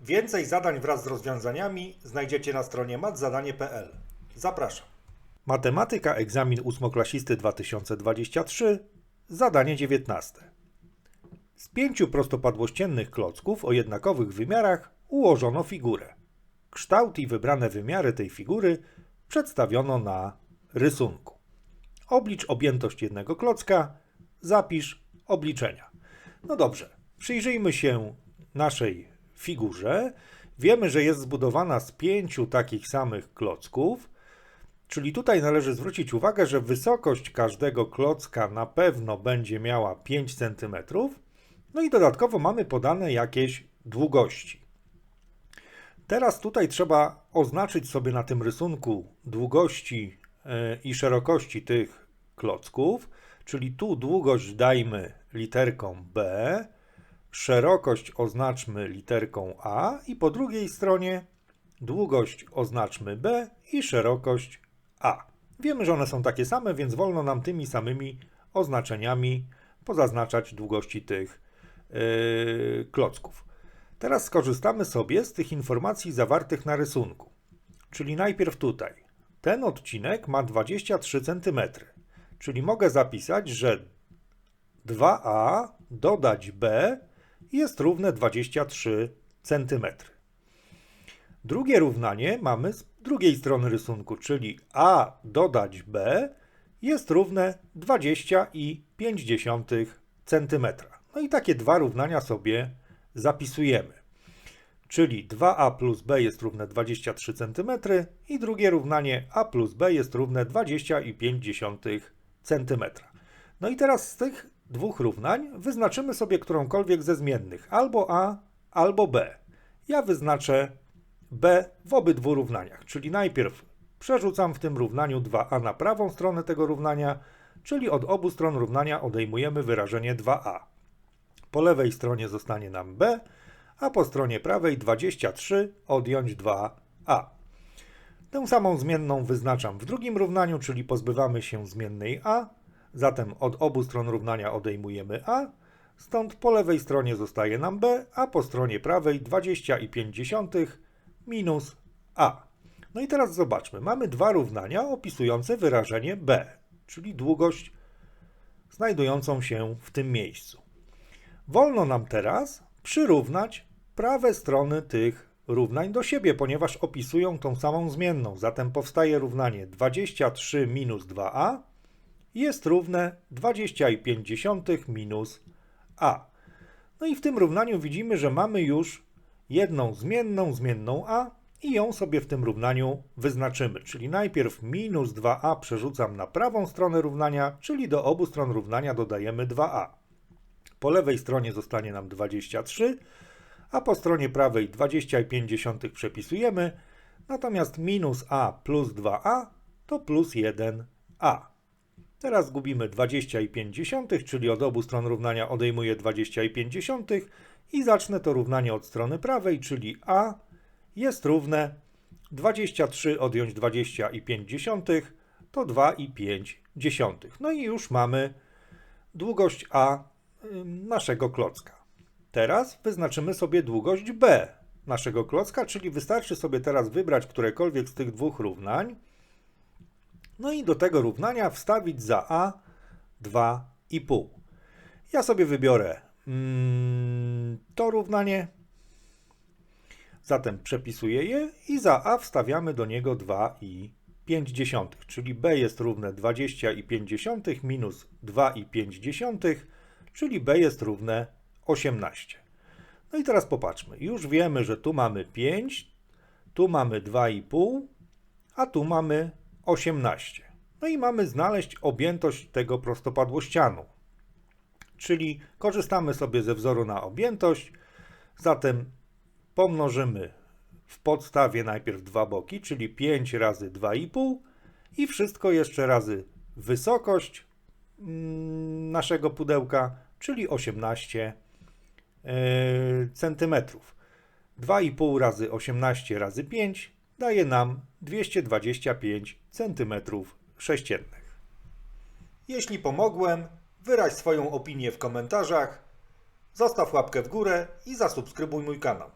Więcej zadań wraz z rozwiązaniami znajdziecie na stronie matzadanie.pl. Zapraszam. Matematyka egzamin ósmoklasisty 2023, zadanie 19. Z pięciu prostopadłościennych klocków o jednakowych wymiarach ułożono figurę. Kształt i wybrane wymiary tej figury przedstawiono na rysunku. Oblicz objętość jednego klocka, zapisz obliczenia. No dobrze, przyjrzyjmy się naszej figurze. Wiemy, że jest zbudowana z pięciu takich samych klocków, czyli tutaj należy zwrócić uwagę, że wysokość każdego klocka na pewno będzie miała 5 cm. No i dodatkowo mamy podane jakieś długości. Teraz tutaj trzeba oznaczyć sobie na tym rysunku długości e, i szerokości tych klocków, czyli tu długość dajmy literką B, szerokość oznaczmy literką A i po drugiej stronie długość oznaczmy B i szerokość A. Wiemy, że one są takie same, więc wolno nam tymi samymi oznaczeniami pozaznaczać długości tych yy, klocków. Teraz skorzystamy sobie z tych informacji zawartych na rysunku. Czyli najpierw tutaj. Ten odcinek ma 23 cm, czyli mogę zapisać, że 2a dodać b jest równe 23 cm. Drugie równanie mamy z drugiej strony rysunku, czyli a dodać b jest równe 20,5 cm. No i takie dwa równania sobie zapisujemy. Czyli 2a plus b jest równe 23 cm i drugie równanie a plus b jest równe 20,5 cm. No i teraz z tych dwóch równań wyznaczymy sobie którąkolwiek ze zmiennych, albo a, albo b. Ja wyznaczę b w obydwu równaniach, czyli najpierw przerzucam w tym równaniu 2a na prawą stronę tego równania, czyli od obu stron równania odejmujemy wyrażenie 2a. Po lewej stronie zostanie nam b, a po stronie prawej 23 odjąć 2a. Tę samą zmienną wyznaczam w drugim równaniu, czyli pozbywamy się zmiennej a, zatem od obu stron równania odejmujemy a, stąd po lewej stronie zostaje nam b, a po stronie prawej 20,5 minus a. No i teraz zobaczmy, mamy dwa równania opisujące wyrażenie b, czyli długość znajdującą się w tym miejscu. Wolno nam teraz przyrównać prawe strony tych równań do siebie, ponieważ opisują tą samą zmienną. Zatem powstaje równanie 23 minus 2a jest równe 20,5 minus a. No i w tym równaniu widzimy, że mamy już jedną zmienną, zmienną a i ją sobie w tym równaniu wyznaczymy. Czyli najpierw minus 2a przerzucam na prawą stronę równania, czyli do obu stron równania dodajemy 2a. Po lewej stronie zostanie nam 23, a po stronie prawej 20,5 przepisujemy, natomiast minus a plus 2a to plus 1a. Teraz zgubimy 20,5, czyli od obu stron równania odejmuję 20,5 i zacznę to równanie od strony prawej, czyli a jest równe 23 odjąć 20,5 to 2,5. No i już mamy długość a naszego klocka. Teraz wyznaczymy sobie długość b naszego klocka, czyli wystarczy sobie teraz wybrać którekolwiek z tych dwóch równań. No i do tego równania wstawić za a 2,5. Ja sobie wybiorę mm, to równanie, zatem przepisuję je i za a wstawiamy do niego 2,5, czyli b jest równe 20,5 minus 2,5, czyli b jest równe 18. No i teraz popatrzmy. Już wiemy, że tu mamy 5, tu mamy 2,5, a tu mamy 18. No i mamy znaleźć objętość tego prostopadłościanu. Czyli korzystamy sobie ze wzoru na objętość, zatem pomnożymy w podstawie najpierw dwa boki, czyli 5 razy 2,5 i wszystko jeszcze razy wysokość mm, naszego pudełka, czyli 18 centymetrów. 2,5 razy 18 razy 5 daje nam 225 centymetrów sześciennych. Jeśli pomogłem, wyraź swoją opinię w komentarzach, zostaw łapkę w górę i zasubskrybuj mój kanał.